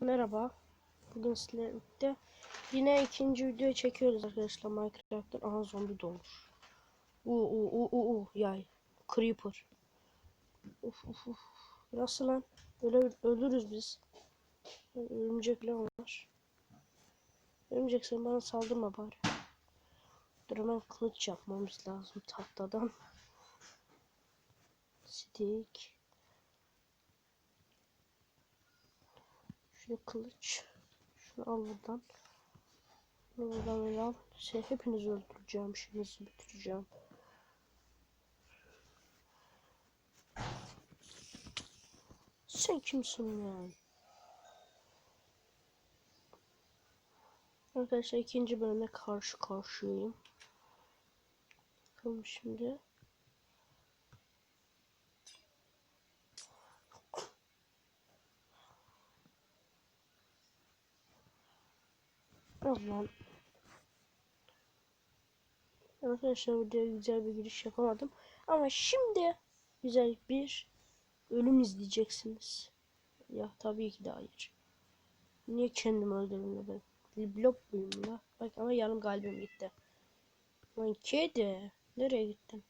Merhaba. Bugün sizlerle yine ikinci video çekiyoruz arkadaşlar Minecraft'tan. Aha zombi doğmuş. U u u u u yay. Creeper. Uf uf uf. Nasıl lan? Öyle ölürüz biz. Örümcekler var. Örümcek sen bana saldırma bari. Dur hemen kılıç yapmamız lazım tahtadan. Stick. Şunu kılıç. Şunu al buradan. Öyle al. Şey, hepinizi öldüreceğim. İşinizi bitireceğim. Sen kimsin yani? Arkadaşlar ikinci bölüme karşı karşıyayım. Bakalım şimdi. Allah'ım. Arkadaşlar videoya güzel bir giriş yapamadım. Ama şimdi güzel bir ölüm izleyeceksiniz. Ya tabii ki de hayır. Niye kendimi öldürdüm ben? Blok muyum la? Bak ama yarım kalbim gitti. Lan kedi. Nereye gittin?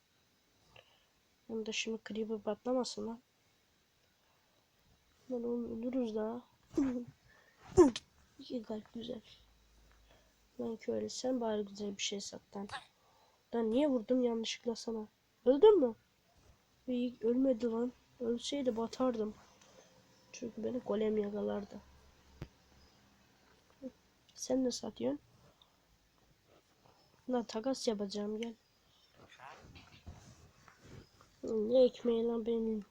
Hem de şimdi creeper patlamasın lan. Lan oğlum ölürüz daha. İki kalp güzel. Lan köylü sen bari güzel bir şey sat lan. Lan niye vurdum yanlışlıkla sana? Öldün mü? İyi ölmedi lan. Ölseydi batardım. Çünkü beni golem yakalardı. Sen ne satıyorsun? Lan takas yapacağım gel. Ne ekmeği lan benim?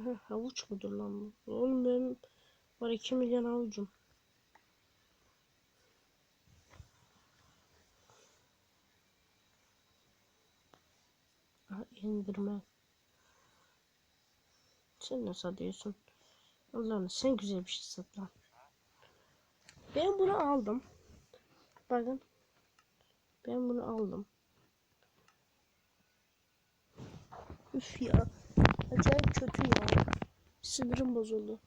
Aha, havuç mudur lan bu? Oğlum benim var 2 milyon havucum. İndirme. Sen ne satıyorsun? Allah'ım sen güzel bir şey sat lan. Ben bunu aldım. Bakın. Ben bunu aldım. Üf ya. Acayip kötü ya. Sinirim bozuldu.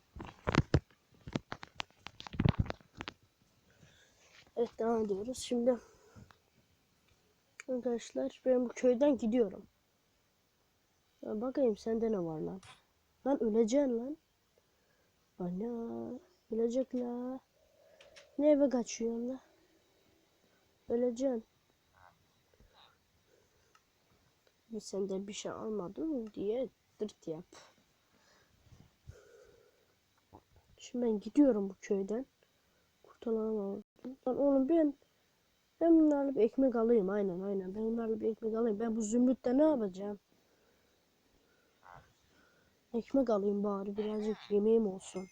Evet devam ediyoruz. Şimdi arkadaşlar ben bu köyden gidiyorum. Ya bakayım sende ne var lan? Lan öleceksin lan. Ana ölecek la. Ne eve kaçıyorsun la? Öleceksin. Bir senden bir şey almadım diye dırt yap. Şimdi ben gidiyorum bu köyden. Kurtulamam. Lan oğlum ben ben bunlarla bir ekmek alayım aynen aynen. Ben bunlarla bir ekmek alayım. Ben bu zümrütte ne yapacağım? Ekmek alayım bari birazcık yemeğim olsun.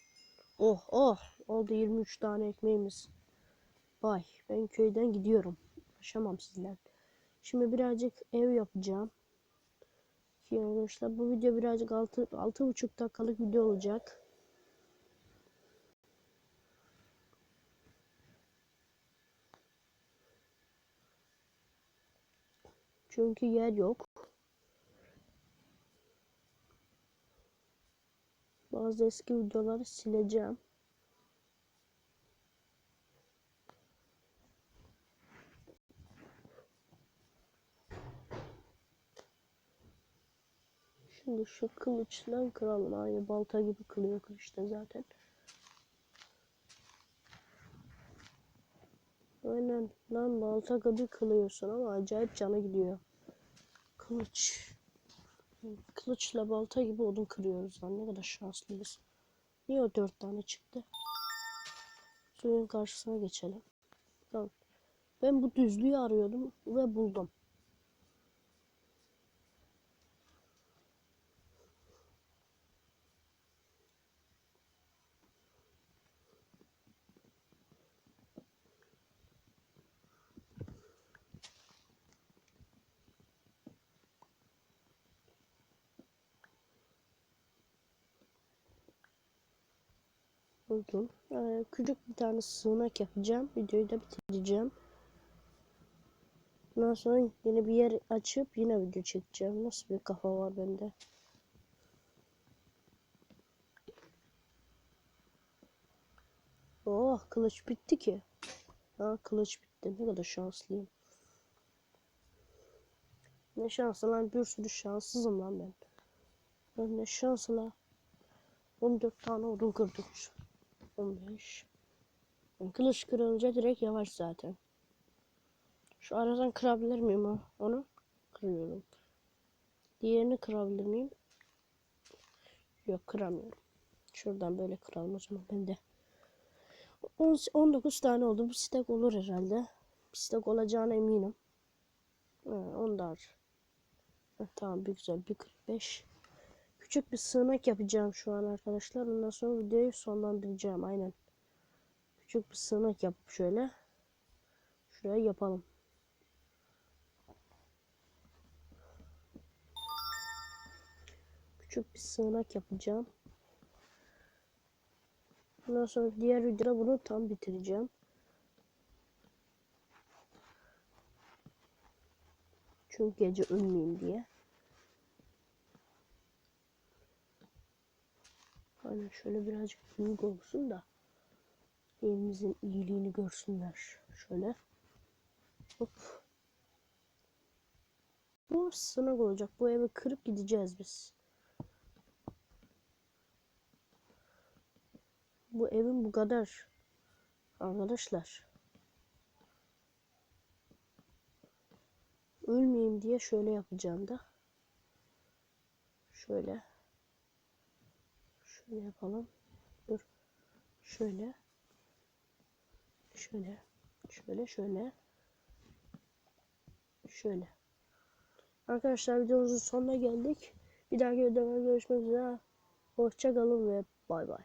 Oh oh oldu 23 tane ekmeğimiz. Vay ben köyden gidiyorum. Yaşamam sizler. Şimdi birazcık ev yapacağım. Ki arkadaşlar bu video birazcık 6 6,5 dakikalık video olacak. Çünkü yer yok. Bazı eski videoları sileceğim. Şimdi şu kılıçla kıralım. Aynı balta gibi kılıyor kılıçta zaten. Aynen lan balta gibi kılıyorsun ama acayip canı gidiyor. Kılıç. Kılıçla balta gibi odun kırıyoruz lan. Ne kadar şanslıyız. Niye o dört tane çıktı? Suyun karşısına geçelim. Tamam. Ben bu düzlüğü arıyordum ve buldum. Buldum. Ee, küçük bir tane sığınak yapacağım. Videoyu da bitireceğim. Ondan sonra yeni bir yer açıp yine video çekeceğim. Nasıl bir kafa var bende. Oh kılıç bitti ki. Ha kılıç bitti. Ne kadar şanslıyım. Ne şanslı lan bir sürü şanssızım lan ben. Ben ne şanslı lan. 14 tane odun kırdık. 15. Yani kılıç kırılınca direkt yavaş zaten. Şu aradan kırabilir miyim? Onu kırıyorum. Diğerini kırabilir miyim? Yok kıramıyorum. Şuradan böyle kıralım o zaman ben de. 10 19 tane oldu. Bir stek olur herhalde. Bir stek olacağına eminim. Ha, onlar. Ha, tamam bir güzel. Bir 45. Küçük bir sığınak yapacağım şu an arkadaşlar. Ondan sonra videoyu sonlandıracağım. Aynen. Küçük bir sığınak yapıp şöyle. Şuraya yapalım. Küçük bir sığınak yapacağım. Ondan sonra diğer videoda bunu tam bitireceğim. Çünkü gece ölmeyeyim diye. Aynen şöyle birazcık büyük olsun da evimizin iyiliğini görsünler. Şöyle. Hop. Bu sınav olacak. Bu evi kırıp gideceğiz biz. Bu evin bu kadar. Arkadaşlar. Ölmeyeyim diye şöyle yapacağım da. Şöyle. Yapalım. Dur. Şöyle. Şöyle. Şöyle şöyle. Şöyle. Arkadaşlar videomuzun sonuna geldik. Bir dahaki videoda görüşmek üzere. Hoşça kalın ve bay bay.